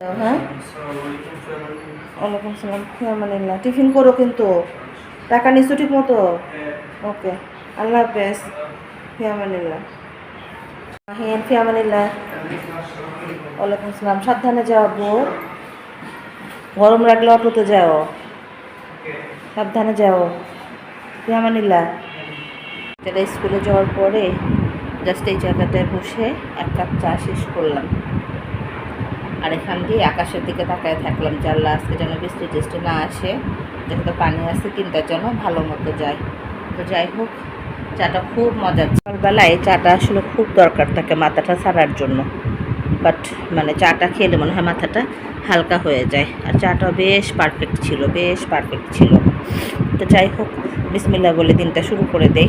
হ্যাঁ? ওয়ালাইকুম সালাম ফিয়ামানিল্লাহ টিফিন করো কিন্তু। টাকা নিচ্ছ ঠিক মতো ওকে, আল্লাহ হাফেজ। ফিয়ামানিল্লাহ হ্যাঁ ফিয়ামানিল্লাহ ওয়ালাইকুম সালাম সাবধানে যাও বউ গরম লাগলে অটোতে যাও। সাবধানে যাও। ফিয়ামানিল্লাহ এটা স্কুলে যাওয়ার পরে জাস্ট এই জায়গাটায় বসে এক কাপ চা শেষ করলাম। আর এখান দিয়ে আকাশের দিকে তাকায় থাকলাম যে আল্লাহ আজকে যেন বৃষ্টি টিষ্টি না আসে, যেহেতু পানি আসছে তিনটার জন্য ভালো মতো যায়। তো যাই হোক, চাটা খুব মজার সকালবেলায় চাটা আসলে খুব দরকার থাকে মাথাটা ছাড়ার জন্য। বাট মানে চাটা খেলে মনে হয় মাথাটা হালকা হয়ে যায়। আর চাটা বেশ পারফেক্ট ছিল, বেশ পারফেক্ট ছিল। তো যাই হোক বিসমিল্লা বলে দিনটা শুরু করে দেই।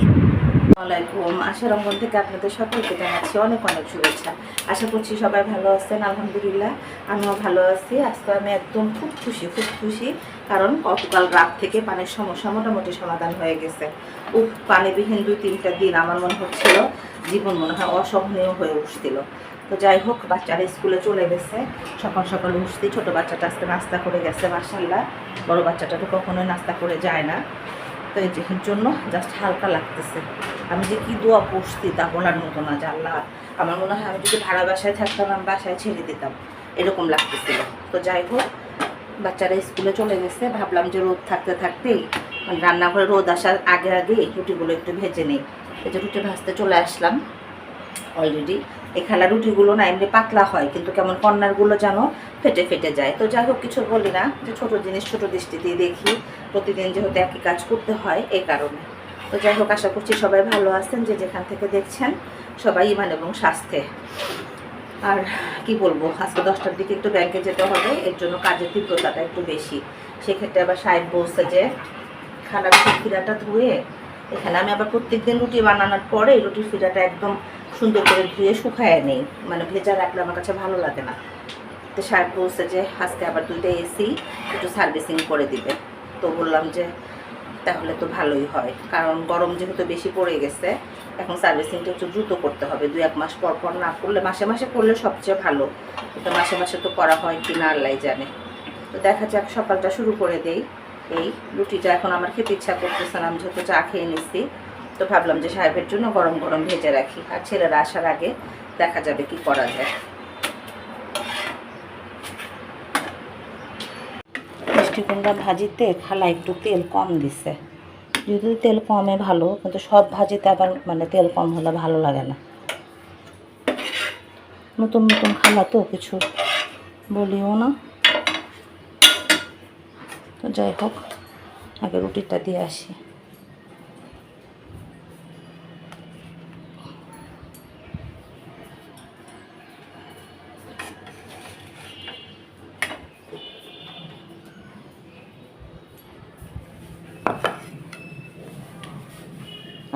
আসসালামাইকুম আশার অঙ্গন থেকে আপনাদের সকলকে জানাচ্ছি অনেক অনেক শুভেচ্ছা। আশা করছি সবাই ভালো আছেন, আলহামদুলিল্লাহ। আমিও ভালো আছি। আজকে আমি একদম খুব খুশি খুব খুশি, কারণ গতকাল রাত থেকে পানির সমস্যা মোটামুটি সমাধান হয়ে গেছে। উফ, পানিবিহীন দুই তিনটা দিন আমার মনে হচ্ছিল, জীবন মনে হয় অসহনীয় হয়ে উঠছিল। তো যাই হোক, বাচ্চারা স্কুলে চলে গেছে। সকাল সকাল উঠছি, ছোটো বাচ্চাটা আজকে নাস্তা করে গেছে মাসাল্লাহ বড় বাচ্চাটা তো কখনোই নাস্তা করে যায় না। তো যে- জন্য জাস্ট হালকা লাগতেছে। আমি যে কি দোয়া পড়ছি তা বলার মতো না আল্লাহ, আমার মনে হয় আমি যদি ভাড়া বাসায় থাকতাম, আমি বাসায় ছেড়ে দিতাম। এরকম লাগতেছিল। তো যাই হোক, বাচ্চারা স্কুলে চলে গেছে, ভাবলাম যে রোদ থাকতে থাকতেই মানে রান্নাঘরে রোদ আসার আগে আগে রুটিগুলো একটু ভেজে নেই। এই যে রুটি ভাজতে চলে আসলাম অলরেডি এই খেলা রুটিগুলো না এমনি পাতলা হয়, কিন্তু কেমন কর্নারগুলো যেন ফেটে ফেটে যায়। তো যাই হোক, কিছু বলি না, যে ছোট জিনিস, ছোট দৃষ্টিতেই দেখি। প্রতিদিন যেহেতু একই কাজ করতে হয় এই কারণে। তো যাই হোক, আশা করছি সবাই ভালো আছেন, যে যেখান থেকে দেখছেন, সবাই ইমান এবং স্বাস্থ্যে। আর কি বলব, আজকে দশটার দিকে একটু ব্যাংকে যেতে হবে, এর জন্য কাজের তীব্রতাটা একটু বেশি। সেক্ষেত্রে আবার সাহেব বলছে যে খারাপ ফিরাটা ধুয়ে, এখানে আমি আবার প্রত্যেকদিন রুটি বানানোর পরে রুটির ফিরাটা একদম সুন্দর করে ধুয়ে শুকায় নেই। মানে ভেজা রাখলে আমার কাছে ভালো লাগে না। তো সাহেব বলছে যে, আজকে আবার দুইটা এসি একটু সার্ভিসিং করে দিবে। তো বললাম যে, তাহলে তো ভালোই হয়। কারণ গরম যেহেতু বেশি পড়ে গেছে, এখন সার্ভিসিংটা একটু দ্রুত করতে হবে। দু এক মাস পর পর না করলে, মাসে মাসে করলে সবচেয়ে ভালো। কিন্তু মাসে মাসে তো করা হয় কি না আল্লাহ জানে। তো দেখা যাক, সকালটা শুরু করে দেই। এই রুটিটা এখন আমার খেতে ইচ্ছা করতেছে না, আমি যেহেতু চা খেয়ে নিচ্ছি তো ভাবলাম যে সাহেবের জন্য গরম গরম ভেজে রাখি। আর ছেলেরা আসার আগে দেখা যাবে কি করা যায়। মিষ্টি কুমড়া ভাজিতে খালা একটু তেল কম দিছে। যদি তেল কমে ভালো, কিন্তু সব ভাজিতে আবার মানে তেল কম হলে ভালো লাগে না। নতুন নতুন খালা তো, কিছু বলিও না। তো যাই হোক, আগে রুটিটা দিয়ে আসি।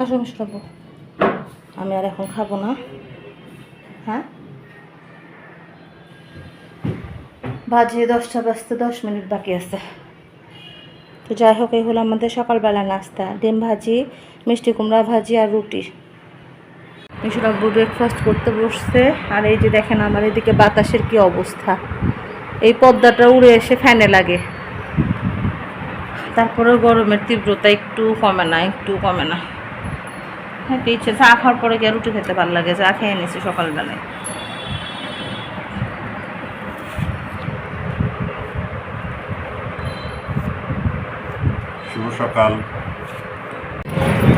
আসো মিশ্রাবু আমি আর এখন খাব না। হ্যাঁ? বাজে দশটা বাজতে দশ মিনিট বাকি আছে। তো যাই হোক, এই হলো আমাদের সকালবেলা নাস্তা। ডিম ভাজি, মিষ্টি কুমড়া ভাজি আর রুটি। মিশরাব্বু ব্রেকফাস্ট করতে বসছে। আর এই যে দেখেন আমার এদিকে বাতাসের কি অবস্থা। এই পর্দাটা উড়ে এসে ফ্যানে লাগে। তারপরে গরমের তীব্রতা একটু কমে না, একটু কমে না। হ্যাঁ ইচ্ছে চা খাওয়ার পরে গিয়ে রুটি খেতে ভালো লাগে চা খেয়ে নিছি সকালবেলায়। শুভ সকাল।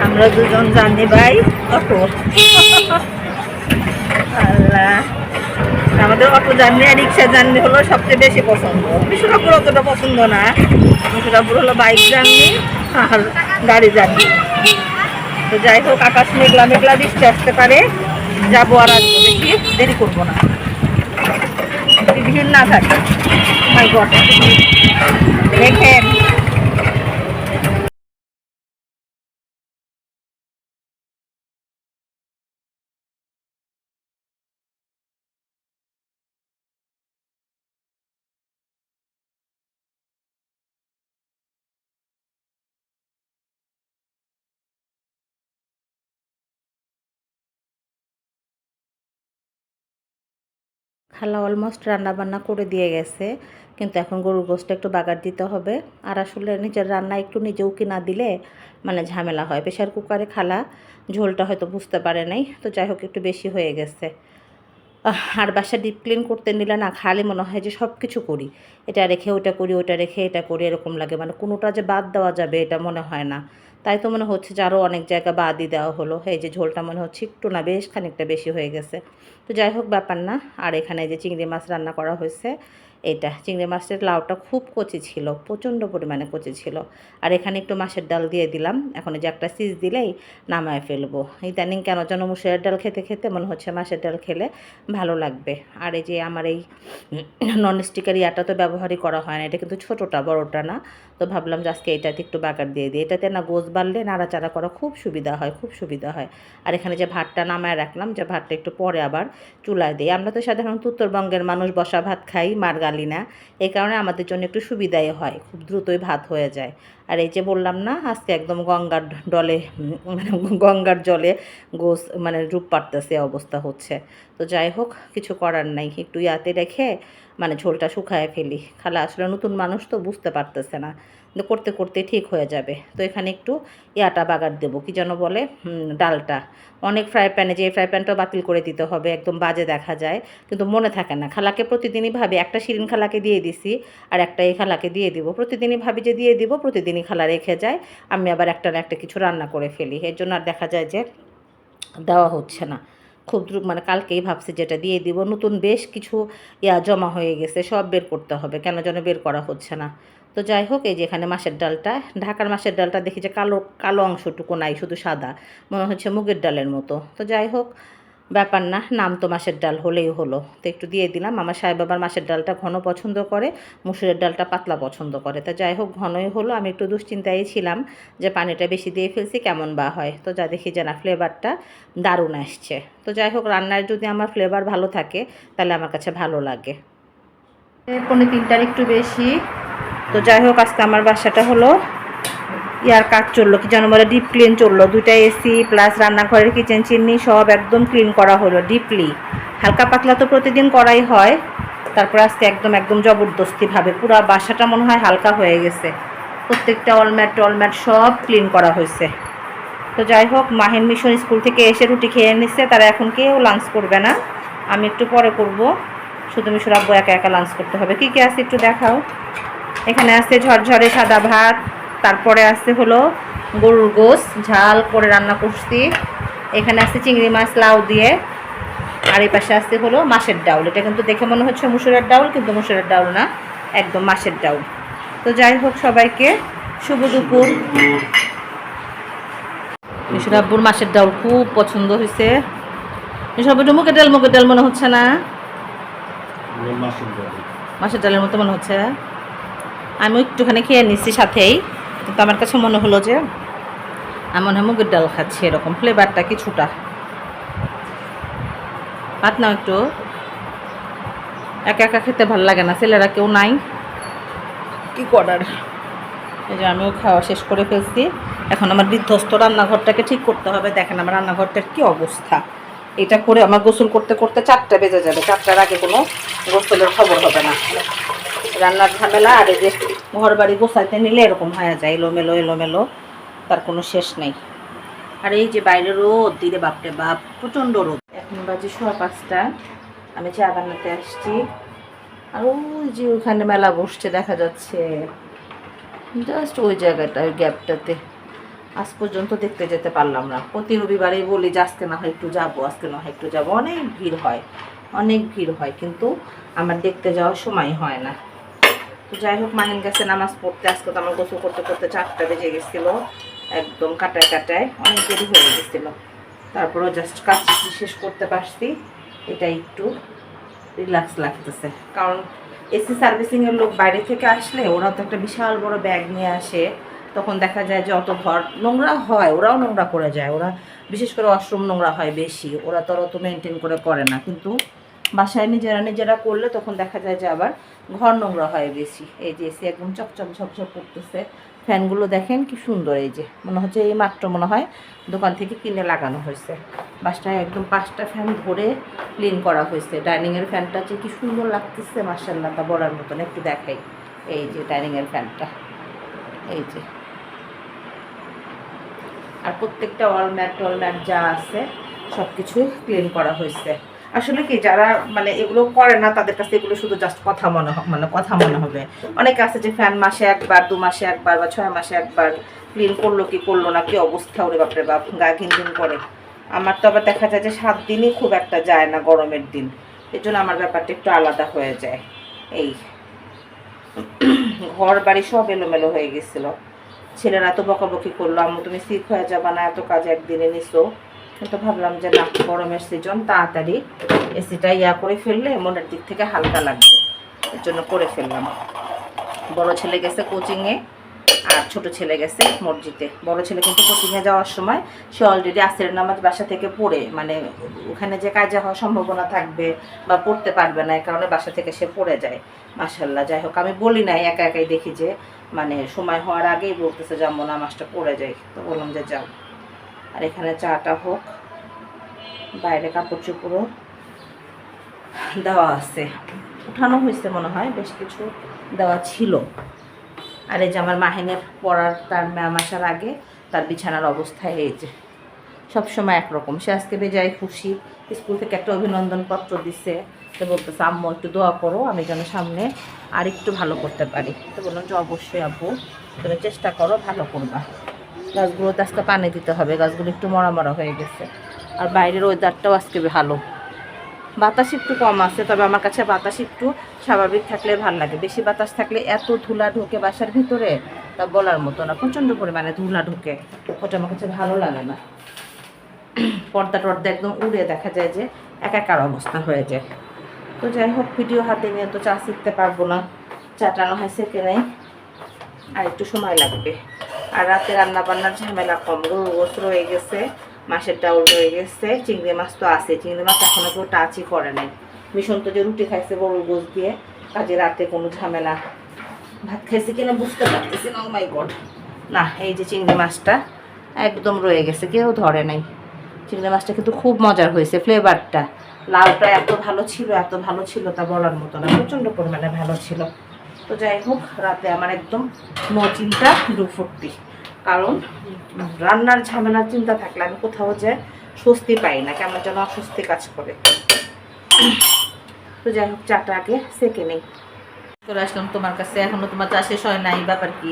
আমরা দুজন জানি ভাই অটো। আল্লাহ। আমাদের অটো জার্নি আর রিক্সা জার্নি হলো সবচেয়ে বেশি পছন্দ। বিশ্বকাপুর অতটা পছন্দ না। বিশ্বকাপুর হলো বাইক জার্নি আর গাড়ি জার্নি। তো যাই হোক, আকাশ মেঘলা মেঘলা বৃষ্টি আসতে পারে। যাব আর আসব বেশি দেরি করব না। ভিড় না থাকে মাই দেখেন। খালা অলমোস্ট রান্নাবান্না করে দিয়ে গেছে। কিন্তু এখন গরুর গোষ্ঠটা একটু বাগার দিতে হবে। আর আসলে নিজের রান্না একটু নিজেও কিনা দিলে মানে ঝামেলা হয়। প্রেশার কুকারে খালা ঝোলটা হয়তো বুঝতে পারে নাই। তো যাই হোক, একটু বেশি হয়ে গেছে। আর বাসা ডিপ ক্লিন করতে নিলে না খালি মনে হয় যে সব কিছু করি। এটা রেখে ওটা করি ওটা রেখে এটা করি, এরকম লাগে। মানে কোনোটা যে বাদ দেওয়া যাবে এটা মনে হয় না। তাই তো মনে হচ্ছে যে আরও অনেক জায়গা বাদই দেওয়া হলো। এই যে ঝোলটা মনে হচ্ছে একটু না বেশ খানিকটা বেশি হয়ে গেছে। তো যাই হোক, ব্যাপার না। আর এখানে যে চিংড়ি মাছ রান্না করা হয়েছে। এটা চিংড়ি মাছের লাউটা খুব কচি ছিল, প্রচণ্ড পরিমাণে কচি ছিল। আর এখানে একটু মাছের ডাল দিয়ে দিলাম। এখন যে একটা সিজ দিলেই নামায় ফেলব। ইদানিং কেন যেন মুসুরের ডাল খেতে খেতে মনে হচ্ছে মাছের ডাল খেলে ভালো লাগবে। আর এই যে আমার এই নন স্টিকার ইয়াটা তো ব্যবহারই করা হয় না, এটা কিন্তু ছোটোটা, বড়টা না। তো ভাবলাম যে আজকে এটাতে একটু বাগার দিয়ে দিই। এটাতে না গোছ বাড়লে নাড়াচাড়া করা খুব সুবিধা হয়, খুব সুবিধা হয়। আর এখানে যে ভাতটা নামায় রাখলাম, যে ভাতটা একটু পরে আবার চুলায় দিই। আমরা তো সাধারণত উত্তরবঙ্গের মানুষ বসা ভাত খাই, মার গালি না। এ কারণে আমাদের জন্য একটু সুবিধাই হয়। খুব দ্রুতই ভাত হয়ে যায়। আর এই যে বললাম না, আজকে একদম গঙ্গার ডলে মানে গঙ্গার জলে গোস মানে রূপ পারতেছে অবস্থা হচ্ছে। তো যাই হোক, কিছু করার নাই। একটু ইয়াতে রেখে মানে ঝোলটা শুকায় ফেলি। খালা আসলে নতুন মানুষ তো বুঝতে পারতেছে না। করতে করতে ঠিক হয়ে যাবে। তো এখানে একটু ইয়াটা বাগার দেবো। কি যেন বলে ডালটা। অনেক ফ্রাই প্যানে যে ফ্রাই প্যানটা বাতিল করে দিতে হবে, একদম বাজে দেখা যায়। কিন্তু মনে থাকে না। খালাকে প্রতিদিনই ভাবি, একটা শিরিন খালাকে দিয়ে দিছি, আর একটা এই খালাকে দিয়ে দিব। প্রতিদিনই ভাবি যে দিয়ে দিব প্রতিদিনই খালা রেখে যায়, আমি আবার একটা না একটা কিছু রান্না করে ফেলি। এর জন্য আর দেখা যায় যে দেওয়া হচ্ছে না। খুব দ্রুত মানে কালকেই ভাবছি যেটা দিয়ে দিব। নতুন বেশ কিছু ইয়া জমা হয়ে গেছে, সব বের করতে হবে। কেন যেন বের করা হচ্ছে না। তো যাই হোক, এই যে এখানে মাছের ডালটা, ঢাকার মাছের ডালটা দেখি যে কালো কালো অংশটুকু নাই, শুধু সাদা। মনে হচ্ছে মুগের ডালের মতো। তো যাই হোক ব্যাপার না, নাম তো মাছের ডাল হলেই হলো। তো একটু দিয়ে দিলাম। আমার সাহেব বাবার মাছের ডালটা ঘন পছন্দ করে, মুসুরের ডালটা পাতলা পছন্দ করে। তা যাই হোক, ঘনই হলো। আমি একটু দুশ্চিন্তায় ছিলাম যে পানিটা বেশি দিয়ে ফেলছি, কেমন বা হয়। তো যা দেখি যে না ফ্লেভারটা দারুণ আসছে। তো যাই হোক রান্নার যদি আমার ফ্লেভার ভালো থাকে, তাহলে আমার কাছে ভালো লাগে। পনেরো তিনটার একটু বেশি। তো যাই হোক, আজকে আমার বাসাটা হলো ইয়ার কাজ চলল, কি যেন বলে ডিপ ক্লিন চলল। দুইটা এসি প্লাস রান্নাঘরের কিচেন চিমনি সব একদম ক্লিন করা হলো ডিপলি হালকা পাতলা তো প্রতিদিন করাই হয়। তারপর আজকে একদম একদম জবরদস্তিভাবে। পুরো বাসাটা মনে হয় হালকা হয়ে গেছে। প্রত্যেকটা অলম্যাট টলম্যাট সব ক্লিন করা হয়েছে। তো যাই হোক, মাহিন মিশন স্কুল থেকে এসে রুটি খেয়ে নিচ্ছে, তারা এখন কেউ লাঞ্চ করবে না। আমি একটু পরে করব। শুধু মিশর আব্বু একা একা লাঞ্চ করতে হবে। কী কী আছে একটু দেখাও। এখানে আছে ঝরঝরে সাদা ভাত তারপরে আছে হলো গরুর গোস ঝাল করে রান্না করছি। এখানে আছে চিংড়ি মাছ লাউ দিয়ে। আর এই পাশে আছে হলো মাছের ডাউল। এটা কিন্তু দেখে মনে হচ্ছে মুসুরের ডাউল কিন্তু মুসুরের ডাউল না একদম মাছের ডাউল। তো যাই হোক সবাইকে শুভ দুপুর। মিশুর আব্বুর মাছের ডাউল খুব পছন্দ হয়েছে। মিশুর আব্বু একটু ডাল মুগের ডাল মনে হচ্ছে না? মাছের ডালের মতো মনে হচ্ছে। আমি একটুখানি খেয়ে নিচ্ছি সাথেই। কিন্তু আমার কাছে মনে হলো যে আমি মনে হয় মুগের ডাল খাচ্ছি এরকম। ফ্লেভারটা কিছুটা। ভাত নাও একটু। একা একা খেতে ভালো লাগে না ছেলেরা কেউ নাই। কি করার? এই যে আমিও খাওয়া শেষ করে ফেলছি। এখন আমার বিধ্বস্ত রান্নাঘরটাকে ঠিক করতে হবে। দেখেন আমার রান্নাঘরটার কি অবস্থা। এটা করে আমার গোসল করতে করতে চারটা বেজে যাবে। চারটার আগে কোনো গোসলের খবর হবে না। রান্নার ঝামেলা আর এই যে ঘর বাড়ি গোছাইতে নিলে এরকম হয়ে যায়, এলোমেলো এলোমেলো, তার কোনো শেষ নেই। আর এই যে বাইরে রোদ দিলে বাপরে বাপ, প্রচণ্ড রোদ। এখন বাজে সোয়া পাঁচটা, আমি চা বানাতে আসছি। আর ওই যে ওখানে মেলা বসছে, দেখা যাচ্ছে। জাস্ট ওই জায়গাটা, ওই গ্যাপটাতে। আজ পর্যন্ত দেখতে যেতে পারলাম না। প্রতি রবিবারেই বলি যে, আজকে না হয় একটু যাব, আজকে না হয় একটু যাব। অনেক ভিড় হয়, অনেক ভিড় হয়, কিন্তু আমার দেখতে যাওয়ার সময় হয় না। তো যাই হোক, মাহিন গেছে নামাজ পড়তে। আজকে তো আমার গোসল করতে করতে চারটা বেজে গেছিল। একদম কাটায় কাটায় অনেক দেরি হয়ে গেছিল। তারপরেও জাস্ট কাজ শেষ করতে পারছি। এটা একটু রিল্যাক্স লাগতেছে। কারণ এসি সার্ভিসিংয়ের লোক বাইরে থেকে আসলে ওরা তো একটা বিশাল বড় ব্যাগ নিয়ে আসে। তখন দেখা যায় যে অত ঘর নোংরা হয়, ওরাও নোংরা করে যায়। ওরা বিশেষ করে ওয়াশরুম নোংরা হয় বেশি। ওরা তো অত মেনটেন করে করে না। কিন্তু বাসায় নিজেরা নিজেরা করলে তখন দেখা যায় যে আবার ঘর নোংরা হয় বেশি এই যে এসি একদম চকচক ঝকঝক করতেছে। ফ্যানগুলো দেখেন কি সুন্দর এই যে। মনে হচ্ছে এই মাত্র মনে হয় দোকান থেকে কিনে লাগানো হয়েছে। বাসটায় একদম পাঁচটা ফ্যান ধরে ক্লিন করা হয়েছে। ডাইনিংয়ের ফ্যানটা যে কি সুন্দর লাগতেছে মার্শাল্লাহ তা বলার মতন একটু দেখাই। এই যে ডাইনিংয়ের ফ্যানটা। এই যে। আর প্রত্যেকটা অলম্যাট টলম্যাট যা আছে সব কিছু ক্লিন করা হয়েছে। আসলে কি, যারা মানে এগুলো করে না, তাদের কাছে এগুলো শুধু জাস্ট কথা মনে মানে কথা মনে হবে। অনেকে আছে যে ফ্যান মাসে একবার, দু মাসে একবার বা ছয় মাসে একবার ক্লিন করল কি করল না, কি অবস্থা ওরে বাপরে বাপ, গা ঘিন ঘিন করে। আমার তো আবার দেখা যায় যে সাত দিনই খুব একটা যায় না গরমের দিন। এর জন্য আমার ব্যাপারটা একটু আলাদা হয়ে যায়। এই ঘর বাড়ি সব এলোমেলো হয়ে গেছিল। ছেলেরা তো বকাবকি করল, আম্মু তুমি সিক হয়ে যাবা না, এত কাজ একদিনে নিছো। কিন্তু ভাবলাম যে না গরমের সিজন তাড়াতাড়ি এসিটা ইয়া করে ফেললে মনের দিক থেকে হালকা লাগবে। এর জন্য করে ফেললাম। বড় ছেলে গেছে কোচিংয়ে আর ছোট ছেলে গেছে মসজিদে। বড় ছেলে কিন্তু কোচিংয়ে যাওয়ার সময় সে অলরেডি আসরের নামাজ বাসা থেকে পড়ে। মানে ওখানে যে কাজে হওয়ার সম্ভাবনা থাকবে বা পড়তে পারবে না এই কারণে বাসা থেকে সে পড়ে যায়। মাসাল্লাহ যাই হোক, আমি বলি নাই, একা একাই দেখি যে মানে সময় হওয়ার আগেই বলতেছে যাব নামাজটা পড়ে যায় তো বললাম যে যাও। আর এখানে চাটা হোক, বাইরে কাপড় চোপড়ও দেওয়া আছে। উঠানো হয়েছে মনে হয়, বেশ কিছু দেওয়া ছিল। আর এই যে আমার মাহিনের পড়ার, তার ম্যাম আসার আগে তার বিছানার অবস্থায় এই যে। সবসময় একরকম। সে আজকে বেজায় খুশি, স্কুল থেকে একটা অভিনন্দন পত্র দিছে। তো বলতেছে, আম্মু, একটু দোয়া করো, আমি যেন সামনে আর একটু ভালো করতে পারি। তো বললাম যে অবশ্যই আব্বু, তুমি চেষ্টা করো, ভালো করবা। গাছগুলোতে আজকে পানি দিতে হবে, গাছগুলো একটু মরা মরা হয়ে গেছে। আর বাইরের ওয়েদারটাও আজকে ভালো। বাতাস একটু কম আছে, তবে আমার কাছে বাতাস একটু স্বাভাবিক থাকলে ভালো লাগে। বেশি বাতাস থাকলে এত ধুলা ঢোকে বাসার ভিতরে, তা বলার মতো না। প্রচণ্ড পরিমাণে ধুলা ঢোকে, ওটা আমার কাছে ভালো লাগে না। পর্দা টর্দা একদম উড়ে দেখা যায় যে একাকার অবস্থা হয়ে যায়। তো যাই হোক, ভিডিও হাতে নিয়ে তো চা শিখতে পারব না। চাটানো হয় সেকে আর একটু সময় লাগবে। আর রাতে রান্না বান্নার ঝামেলা কম। গরু গোস রয়ে গেছে, মাছের ডাউল রয়ে গেছে, চিংড়ি মাছ তো আছে। চিংড়ি মাছ এখনও কেউ টাচই করে নাই। মিশন তো যে রুটি খাইছে গরুর গোস দিয়ে, কাজে রাতে কোনো ঝামেলা। ভাত খাইছে কিনা বুঝতে পারতেছি না মাই গড না, এই যে চিংড়ি মাছটা একদম রয়ে গেছে, কেউ ধরে নাই। চিংড়ি মাছটা কিন্তু খুব মজার হয়েছে ফ্লেভারটা লাউটা এত ভালো ছিল, এত ভালো ছিল তা বলার মতো না, প্রচণ্ড পরিমাণে ভালো ছিল। তো যাই হোক রাতে আমার একদম নো চিন্তা দুফুর্তি। কারণ রান্নার ঝামেলার চিন্তা থাকলে আমি কোথাও যে স্বস্তি পাই না কেমন যেন অস্বস্তি কাজ করে। তো যাই হোক চাটা আগে সেকে নেই। চলে আসলাম তোমার কাছে এখনও তোমার চা শেষ হয় নাই ব্যাপার কি?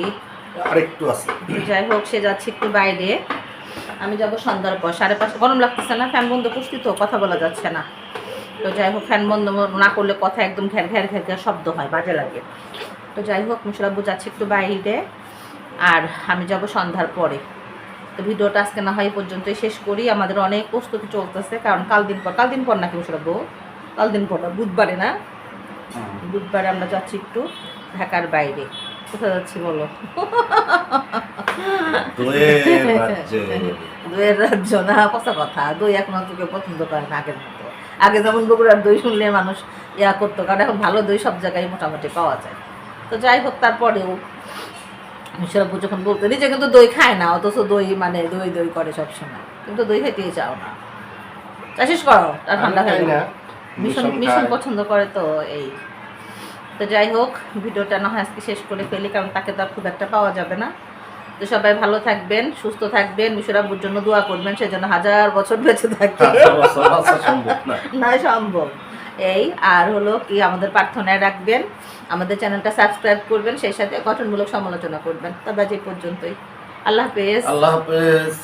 আরেকটু আছে। যাই হোক সে যাচ্ছে একটু বাইরে। আমি যাব সন্ধ্যার পর সাড়ে পাঁচটা গরম লাগতেছে না ফ্যান বন্ধ করছি তো কথা বলা যাচ্ছে না। তো যাই হোক ফ্যান বন্ধ না করলে কথা একদম ঘ্যার ঘ্যার ঘ্যার ঘ্যার শব্দ হয় বাজে লাগে। তো যাই হোক মুশরাব্বু যাচ্ছে একটু বাইরে আর আমি যাব সন্ধ্যার পরে। তো ভিডিওটা আজকে না হয় পর্যন্তই শেষ করি। আমাদের অনেক প্রস্তুতি চলতেছে কারণ কাল দিন পর কাল দিন পর নাকি মুশরাব্বু কাল দিন পর বুধবারে না? বুধবারে আমরা যাচ্ছি একটু ঢাকার বাইরে। কোথায় যাচ্ছি বলো? দোয়েল রাজ্যে। না কথা কথা। দই কেউ পছন্দ করে না আগের মতো। আগে যেমন বগুড়ার দই শুনলে মানুষ ইয়া করতো কারণ এখন ভালো দই সব জায়গায় মোটামুটি পাওয়া যায়। তো যাই হোক তারপরেও মিশরাবু যখন বলতে নিজে কিন্তু দই খায় না অথচ দই মানে দই দই করে সব সময় কিন্তু দই খেতেই চাও না। চাষিস করো তার ঠান্ডা খাই না। মিশন মিশন পছন্দ করে তো এই। তো যাই হোক ভিডিওটা না হয় আজকে শেষ করে ফেলি কারণ তাকে তো আর খুব একটা পাওয়া যাবে না। তো সবাই ভালো থাকবেন সুস্থ থাকবেন মিশরাবুর জন্য দোয়া করবেন সেজন্য হাজার বছর বেঁচে থাকে হাজার বছর বাঁচা সম্ভব না। নয় সম্ভব। এই আর হলো কি আমাদের প্রার্থনায় রাখবেন আমাদের চ্যানেলটা সাবস্ক্রাইব করবেন সেই সাথে গঠনমূলক সমালোচনা করবেন। তবে আজ এই পর্যন্তই। আল্লাহ হাফেজ। আল্লাহ হাফেজ।